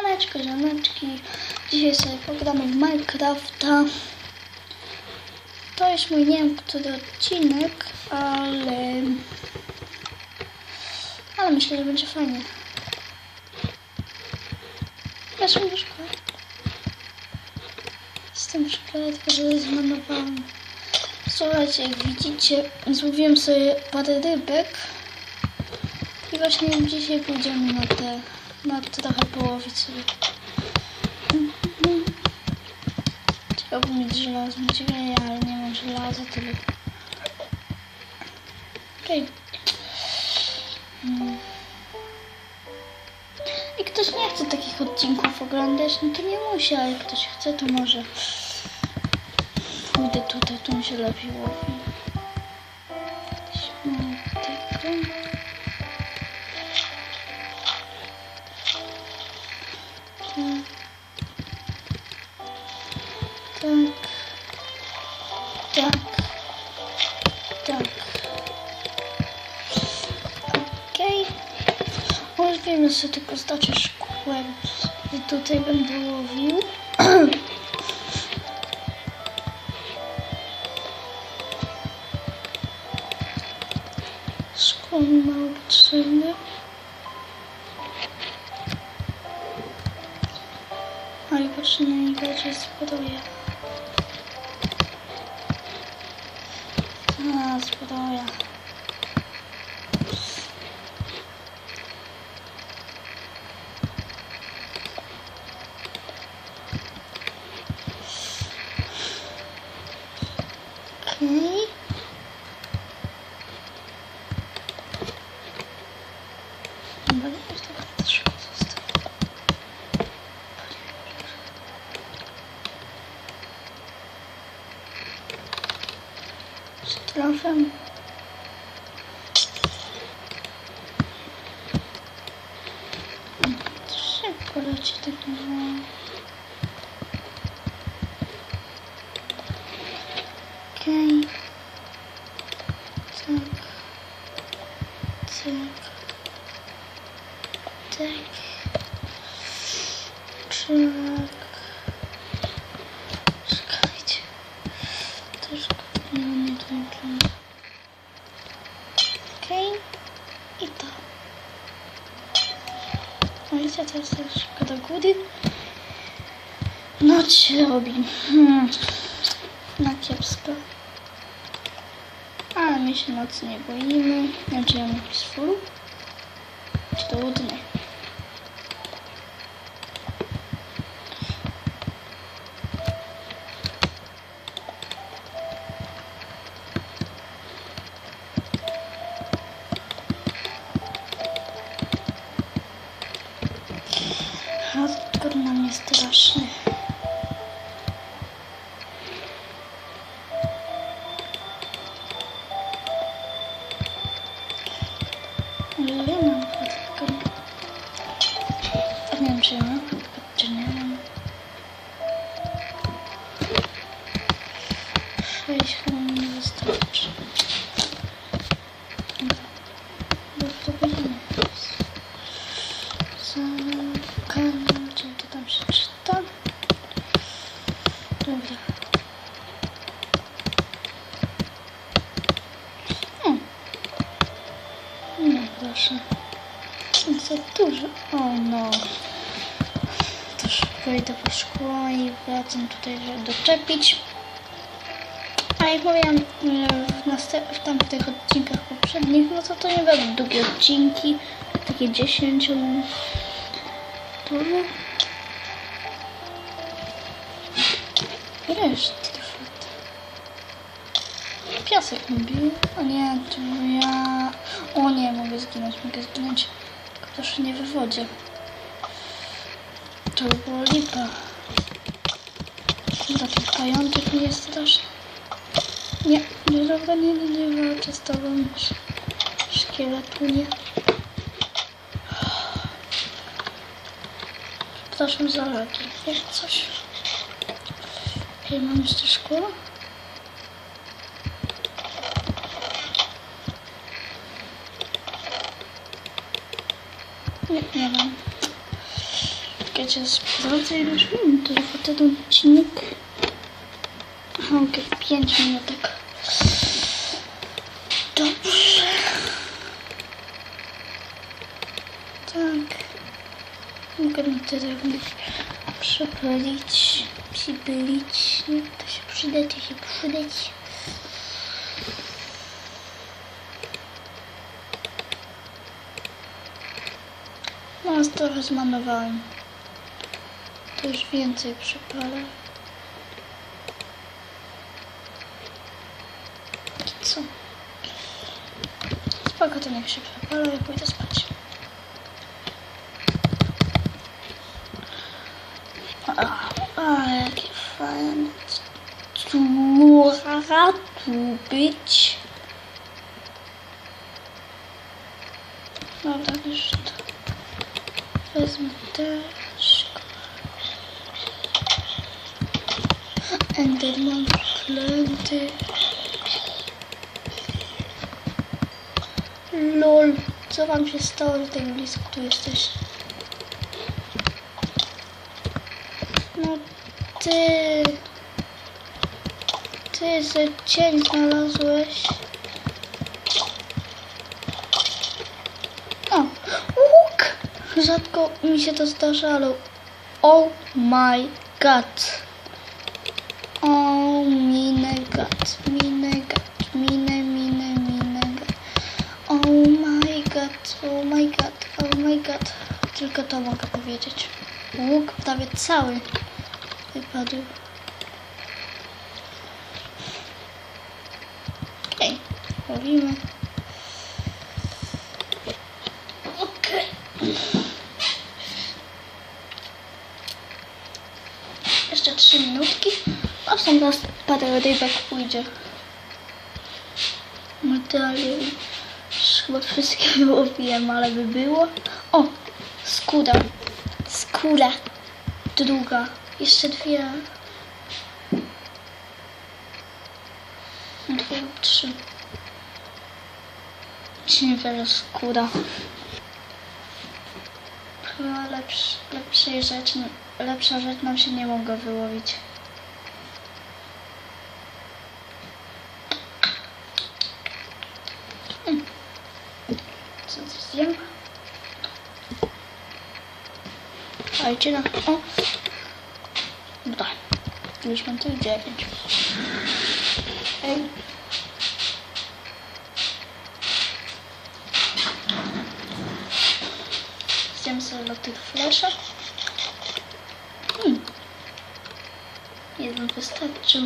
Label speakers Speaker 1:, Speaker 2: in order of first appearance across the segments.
Speaker 1: Siemaneczko, ziomeczki. Dzisiaj sobie pogramy w Minecrafta. To jest mój nie wiem który odcinek, ale... Ale myślę, że będzie fajnie. Weszłam do szkoły. Jestem w szkole, tylko że zmarnowałam. Słuchajcie, jak widzicie, złowiłem sobie parę rybek. I właśnie dzisiaj pójdziemy na te, na trochę połowić sobie. Chciałbym mieć żelazną dźwignię, ale nie mam żelaza, tyle. Okej. Mm. I ktoś nie chce takich odcinków oglądać, no to nie musi, ale jak ktoś chce, to może. Pójdę tutaj, tu mi się lepiej łowi. Tak. Tak. Tak. Okej. Może wiemy sobie tylko znaczy szkłem. I tutaj będę łowił. Szkło mało potrzebne. Ale potrzebne mi bardziej zbroja. A, zbroja. Okej. Dobra, już trochę też zostało. Z trafem. Szybko leci tak. Okej. Tak. Tak. Tak. Czekajcie. Też nie nie dołączone. Okej. I to. Widzicie, teraz też Noc się robi. Hmm. Na kiepsko. Ale my się nocy nie boimy. Nie wiem, czy mam jakiś full. Czy to? Nie mam. Sześć chyba mi nie wystarczy. Dobra, to będziemy. Zamykam, gdzie to tam się czyta? Dobra. O. No proszę. Za dużo. O no. Idę po szkło i wracam tutaj, żeby doczepić. A jak mówiłam e, w, w tamtych odcinkach poprzednich, no to to nie będą długie odcinki, takie 10 minutowe. Ile trwa? Piasek mi bił. O nie, to ja... O nie, mogę zginąć, mogę zginąć. Proszę nie w wodzie. To by było lipa. Dobra, ten pajączek nie jest straszny. Nie, nie, dobra, nie, nie, nie walczę z tobą. Szkieletu, nie. Przepraszam za lagi. Jak coś. Okej, mam jeszcze szkło. Nie, nie mam. Czekajcie, sprawdzę ile już minut, to bo ten odcinek... Aha, okej, 5 minutek. Dobrze. Tak. Mogę na tyle przepalić, przybylić. Nie, to się przyda, to się przydać. No, trochę zmanowałem. Już więcej przypalę. Co? Spoko, to niech się przepala, ja pójdę spać. A, jakie fajne. Córa tu być. Dobra, już to. Wezmę też. Enderman wklęty. Lol, co wam się stało, że tak blisko tu jesteś? No ty... Ty ze cień znalazłeś. O, łuk! Rzadko mi się to zdarza, ale... Oh my god. Oh, mine god, mine god, mine, mine, mine god. Oh my god, oh my god, oh my god. Tylko to mogę powiedzieć. Łuk prawie cały wypadł. Okej, łowimy. Okej. Jeszcze trzy minutki. Raz parę rybek pójdzie. Medalion. Już Chyba wszystkie wyłowiłem, ale by było. O! Skóra. Skóra. Druga. Jeszcze dwie. Dwie lub trzy. Silver skóra. Chyba lepsz, lepszej lepsza rzecz nam się nie mogła wyłowić. Mm. Co to zjem? Słuchajcie na... O! Dobra. Już mam tych dziewięć. Ej. Zjem sobie do tych fleszek. Hmm. Jeden wystarczył.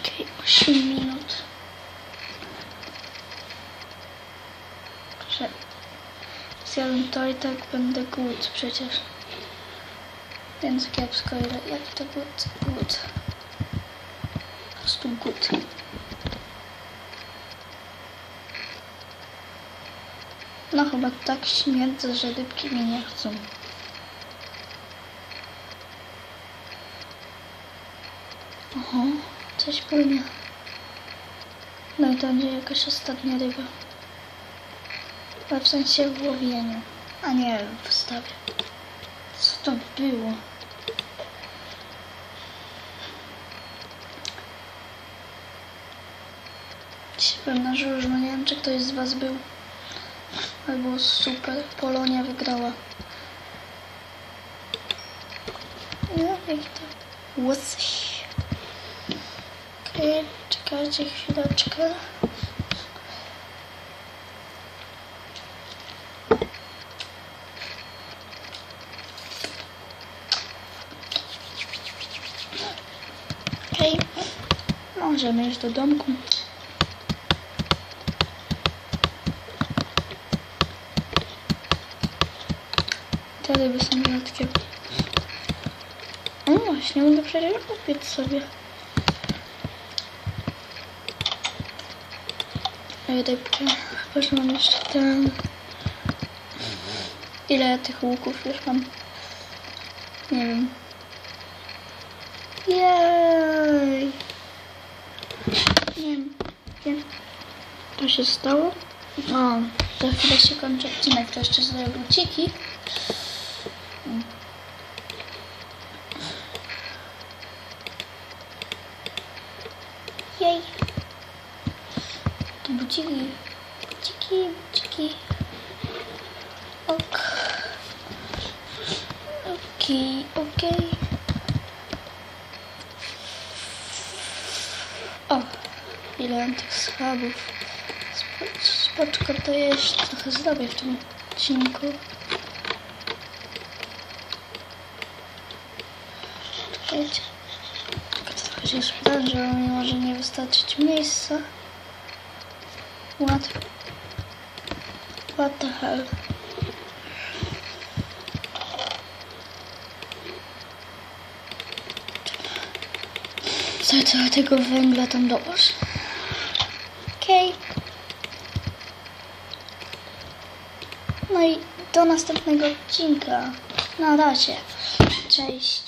Speaker 1: Okej, 8 minut. Że zjadłem to i tak będę głód przecież. Więc kiepsko, ile, jaki to głód? Głód. Po prostu głód. No chyba tak śmierdzę, że rybki mnie nie chcą. Oho, coś płynie. No i to będzie jakaś ostatnia ryba. W sensie w łowieniu, a nie w. Co to było? Dzisiaj pewna żużla, nie wiem czy ktoś z was był. Ale było super, Polonia wygrała. No, jaki to. Okej, czekajcie chwileczkę. Okej, możemy iść do domku. Te ryby są rzadkie. O, właśnie mogę przecież kupić sobie. Rybkę. Chyba, że mam jeszcze ten... Ile ja tych łuków już mam? Nie wiem. Jej! Nie wiem. To się stało? O, Za chwilę się kończy odcinek, to jeszcze zrobię buciki. Jej. To buciki, buciki, buciki. Ok. Okej, okej. O, ile tych schabów. Spo- Spoczko to jeszcze trochę zrobię w tym odcinku. Czekajcie. Trochę się sprężę, mi może nie wystarczyć miejsca. What? What the hell? Co trochę tego węgla tam dołożę. Okej. No i do następnego odcinka. Na razie. Cześć.